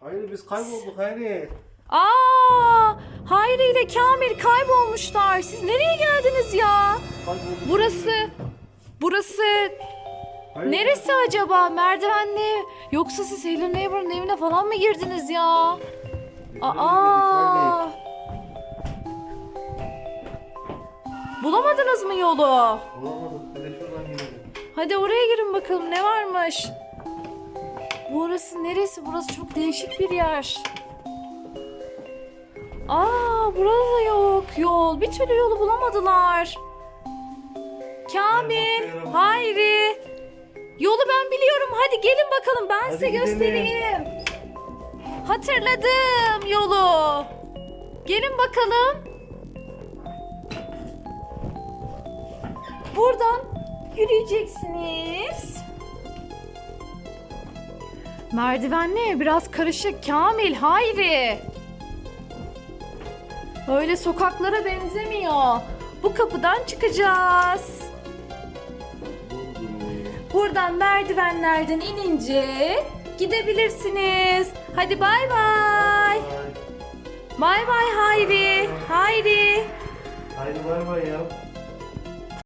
Hayır biz kaybolduk Hayri. Aa, Hayri ile Kamil kaybolmuşlar. Siz nereye geldiniz ya? Kaybolduk. Burası, burası Hayri, neresi acaba? Merdivenli. Yoksa siz Hello Neighbor'ın evine falan mı girdiniz ya? Aa. Bulamadınız mı yolu? Bulamadık. Bir de şuradan girelim. Hadi oraya girin bakalım ne varmış. Burası neresi? Burası çok değişik bir yer. Aa, burada da yok yol. Bir türlü yolu bulamadılar. Kamil. Hayri. Yolu ben biliyorum. Hadi gelin bakalım ben Hadi size gidelim. göstereyim. Hatırladım yolu. Gelin bakalım. Buradan yürüyeceksiniz. Merdivenli biraz karışık Kamil Hayri. Öyle sokaklara benzemiyor. Bu kapıdan çıkacağız. Buradan merdivenlerden inince gidebilirsiniz. Hadi bay bay. Bay bay Hayri. Hayri. Haydi bay bay ya.